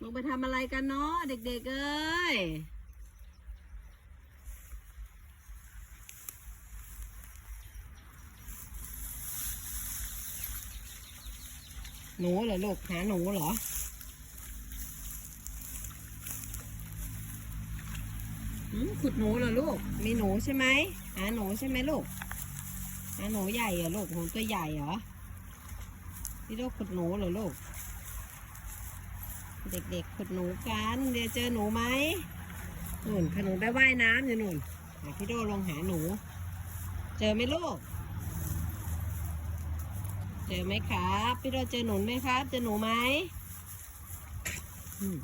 ลงไปทำอะไรกันเนาะเด็กๆเอ้ยหนูเหรอลูกหาหนูเหรอขุดหนูเหรอลูก มีหนูใช่ไหมหาหนูใช่ไหมลูกหาหนูใหญ่เหรอลูกหนูตัวใหญ่เหรอพี่ลูกขุดหนูเหรอลูก เด็กๆขุดหนูกันเดี๋ยวเจอหนูไหมหนุนขนุนไปว่ายน้ำอยู่หนุนพี่โดลงหาหนู เจอไหมลูก เจอไหมครับพี่โดเจอหนูไหมครับ เจอหนูไหมอืม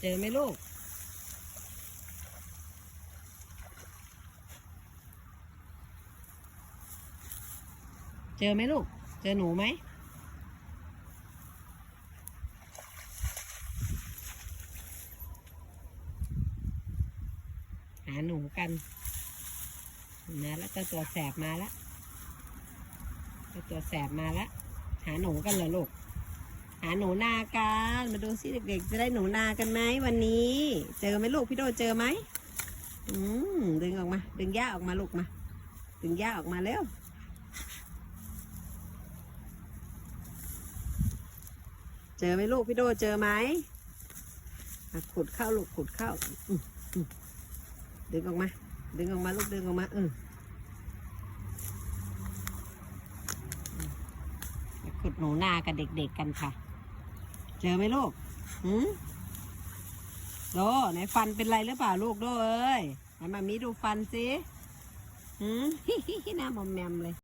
เจอไหมลูกเจอไหมลูก เจอหนูไหมาหนูกันนะแล้วเจ้าตัวแสบมาแล้วเจ้าตัวแสบมาแล้วหาหนูกันเหรอลูกหาหนูนากันมาดูสิเด็กๆ จะได้หนูนากันไหมวันนี้ เจอไหมลูกพี่โดเจอไหมอืมดึงออกมา ดึงหญ้าออกมาลูกมา ดึงหญ้าออกมาเร็วเจอไหมลูกพี่โดเจอไหมขุดเข้าลูกขุดเข้าอืม ดึงออกมา ดึงออกมาลูกดึงออกมาเออขุดหนูนากับเด็กๆกันค่ะ เจอไหมลูกหืมโดไหนฟันเป็นไรหรือเปล่าลูกโดเอ้ยไหนมามีดูฟันสิหืมหน้ามอมแมมเลย